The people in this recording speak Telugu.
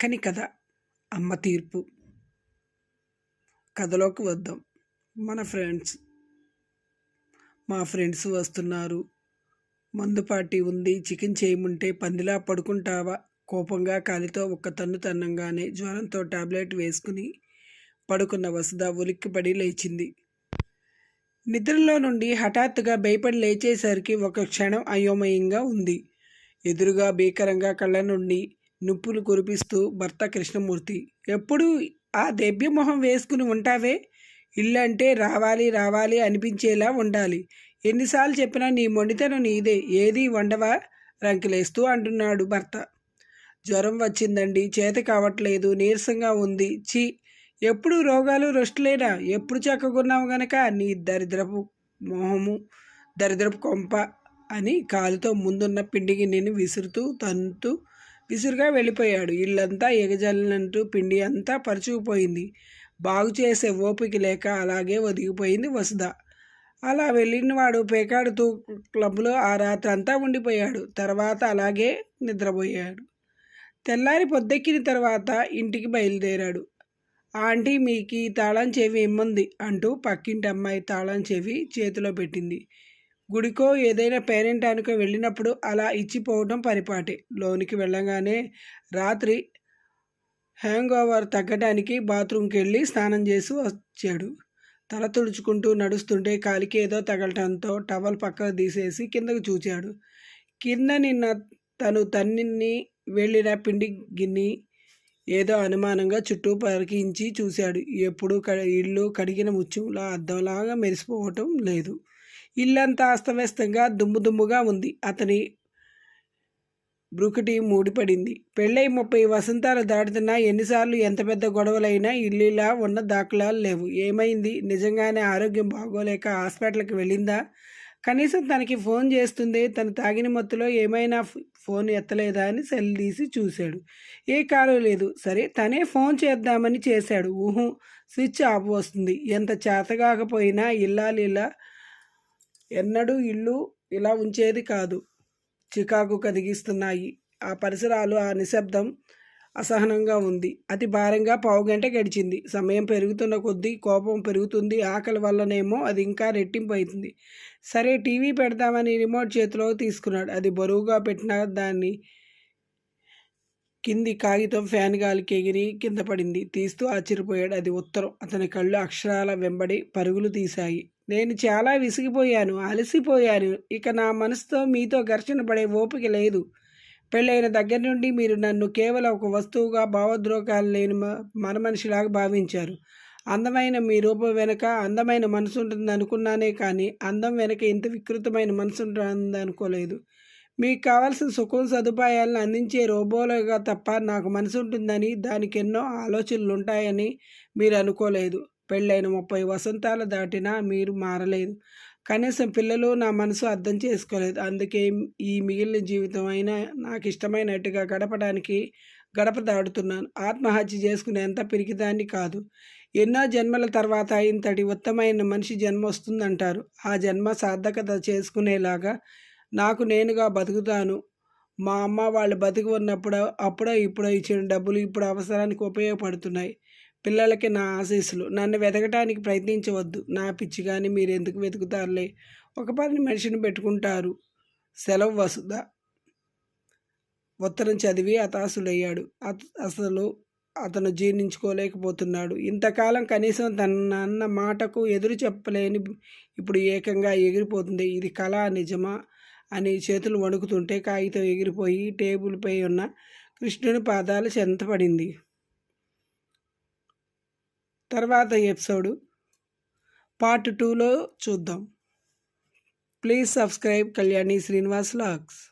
చక్కని కథ అమ్మ తీర్పు. కథలోకి వద్దాం. మన ఫ్రెండ్స్ మా ఫ్రెండ్స్ వస్తున్నారు. మందు పార్టీ ఉంది చికెన్ చేయముంటే పందిలా పడుకుంటావా? కోపంగా కాలితో ఒక్క తన్ను తన్నంగానే జ్వరంతో టాబ్లెట్ వేసుకుని పడుకున్న వసుధ ఉలిక్కిపడి లేచింది. నిద్రలో నుండి హఠాత్తుగా భయపడి లేచేసరికి ఒక క్షణం అయోమయంగా ఉంది. ఎదురుగా భీకరంగా కళ్ళ నుండి నిప్పులు కురిపిస్తూ భర్త కృష్ణమూర్తి ఎప్పుడు ఆ దెబ్బ్యమొహం మొహం వేసుకుని ఉంటావే? ఇల్లు అంటే రావాలి రావాలి అనిపించేలా ఉండాలి. ఎన్నిసార్లు చెప్పినా నీ మొండితనం నీదే ఏది వండవా రంకిలేస్తూ అంటున్నాడు భర్త. జ్వరం వచ్చిందండి చేత కావట్లేదు నీరసంగా ఉంది. చి ఎప్పుడు రోగాలు రొస్టులేనా ఎప్పుడు చక్కకున్నావు గనక? నీ దరిద్రపు మొహము దరిద్రపు కొంప అని కాలుతో ముందున్న పిండి గిన్నెని విసురుతూ తంతు విసురుగా వెళ్ళిపోయాడు. ఇల్లంతా ఎగజల్లినట్టు పిండి అంతా పరుచుకుపోయింది. బాగు చేసే ఓపిక లేక అలాగే ఒదిగిపోయింది వసుధ. అలా వెళ్ళినవాడు పేకాడుతూ క్లబ్లో ఆ రాత్రి అంతా ఉండిపోయాడు. తర్వాత అలాగే నిద్రపోయాడు. తెల్లారి పొద్దెక్కిన తర్వాత ఇంటికి బయలుదేరాడు. ఆంటీ మీకు తాళం చెవి ఇమ్మంది అంటూ పక్కింటి అమ్మాయి తాళం చెవి చేతిలో పెట్టింది. గుడికో ఏదైనా పేరెంటానికో వెళ్ళినప్పుడు అలా ఇచ్చిపోవడం పరిపాటి. లోనికి వెళ్ళగానే రాత్రి హ్యాంగ్ ఓవర్ తగ్గడానికి బాత్రూమ్కి వెళ్ళి స్నానం చేసి వచ్చాడు. తల తుడుచుకుంటూ నడుస్తుంటే కాలికి ఏదో తగలటంతో టవల్ పక్కకు తీసేసి కిందకు చూచాడు. కింద నిన్న తను తన్నిని వెళ్ళిన పిండి గిన్ని ఏదో అనుమానంగా చుట్టూ పరికించి చూశాడు. ఎప్పుడు ఇల్లు కడిగిన ముత్యంలా అద్దంలాగా మెరిసిపోవటం లేదు. ఇల్లంతా అస్తవ్యస్తంగా దుమ్ము దుమ్ముగా ఉంది. అతని బ్రుకుటి మూడిపడింది. పెళ్ళై ముప్పై వసంతాలు దాటుతున్నా ఎన్నిసార్లు ఎంత పెద్ద గొడవలైనా ఇల్లులా ఉన్న దాఖలాలు లేవు. ఏమైంది? నిజంగానే ఆరోగ్యం బాగోలేక హాస్పిటల్కి వెళ్ళిందా? కనీసం తనకి ఫోన్ చేస్తుంది తను తాగిన మత్తులో ఏమైనా ఫోన్ ఎత్తలేదా అని సెల్ తీసి చూశాడు. ఏ కాలు లేదు. సరే తనే ఫోన్ చేద్దామని చేశాడు. ఊహం స్విచ్ ఆఫ్ వస్తుంది. ఎంత చేతగాకపోయినా ఇల్లాలిలా ఎన్నడూ ఇల్లు ఇలా ఉంచేది కాదు. చికాకు కదిగిస్తున్నాయి ఆ పరిసరాలు ఆ నిశ్శబ్దం అసహనంగా ఉంది. అతి భారంగా పావుగంట గడిచింది. సమయం పెరుగుతున్న కొద్దీ కోపం పెరుగుతుంది. ఆకలి వల్లనేమో అది ఇంకా రెట్టింపు అవుతుంది సరే టీవీ పెడదామని రిమోట్ చేతిలో తీసుకున్నాడు. అది బరువుగా పెట్టిన దాన్ని కింది కాగితం ఫ్యాన్ గాలికి ఎగిరి కింద పడింది. తీస్తూ ఆశ్చర్యపోయాడు. అది ఉత్తరం. అతని కళ్ళు అక్షరాల వెంబడి పరుగులు తీశాయి. నేను చాలా విసిగిపోయాను అలసిపోయాను. ఇక నా మనసుతో మీతో ఘర్షణ పడే ఓపిక లేదు. పెళ్ళైన దగ్గర నుండి మీరు నన్ను కేవలం ఒక వస్తువుగా భావోద్రోగాలు లేని మన మనిషిలాగా భావించారు. అందమైన మీ రూపం వెనుక అందమైన మనసు ఉంటుంది అనుకున్నానే కానీ అందం వెనక ఇంత వికృతమైన మనసు ఉంటుంది అనుకోలేదు. మీకు కావాల్సిన సుఖం సదుపాయాలను అందించే రోబోలుగా తప్ప నాకు మనసు ఉంటుందని దానికి ఎన్నో ఆలోచనలు ఉంటాయని మీరు అనుకోలేదు. పెళ్ళైన ముప్పై వసంతాలు దాటినా మీరు మారలేదు. కనీసం పిల్లలు నా మనసు అర్థం చేసుకోలేదు. అందుకే ఈ మిగిలిన జీవితం అయినా నాకు ఇష్టమైనట్టుగా గడపడానికి గడప దాడుతున్నాను ఆత్మహత్య చేసుకునేంత పిరికిదాన్ని కాదు. ఎన్నో జన్మల తర్వాత ఇంతటి ఉత్తమైన మనిషి జన్మ వస్తుందంటారు. ఆ జన్మ సార్థకత చేసుకునేలాగా నాకు నేనుగా బతుకుతాను. మా అమ్మ వాళ్ళు బతికి ఉన్నప్పుడు అప్పుడో ఇప్పుడో ఇచ్చిన డబ్బులు ఇప్పుడు అవసరానికి ఉపయోగపడుతున్నాయి. పిల్లలకి నా ఆశీస్సులు. నన్ను వెతకటానికి ప్రయత్నించవద్దు. నా పిచ్చి కానీ మీరు ఎందుకు వెతుకుతారులే? ఒక పని మనిషిని పెట్టుకుంటారు. సెలవు వసుధ. ఉత్తరం చదివి అతాసులయ్యాడు అసలు అతను జీర్ణించుకోలేకపోతున్నాడు. ఇంతకాలం కనీసం తన అన్న మాటకు ఎదురు చెప్పలేని ఇప్పుడు ఏకంగా ఎగిరిపోతుంది. ఇది కళ నిజమా? అని చేతులు వణుకుతుంటే కాగితం ఎగిరిపోయి టేబుల్పై ఉన్న కృష్ణుని పాదాలు చెంతపడింది తర్వాత ఎపిసోడ్ పార్ట్ టూలో చూద్దాం. Please subscribe Kalyani Srinivas lakhs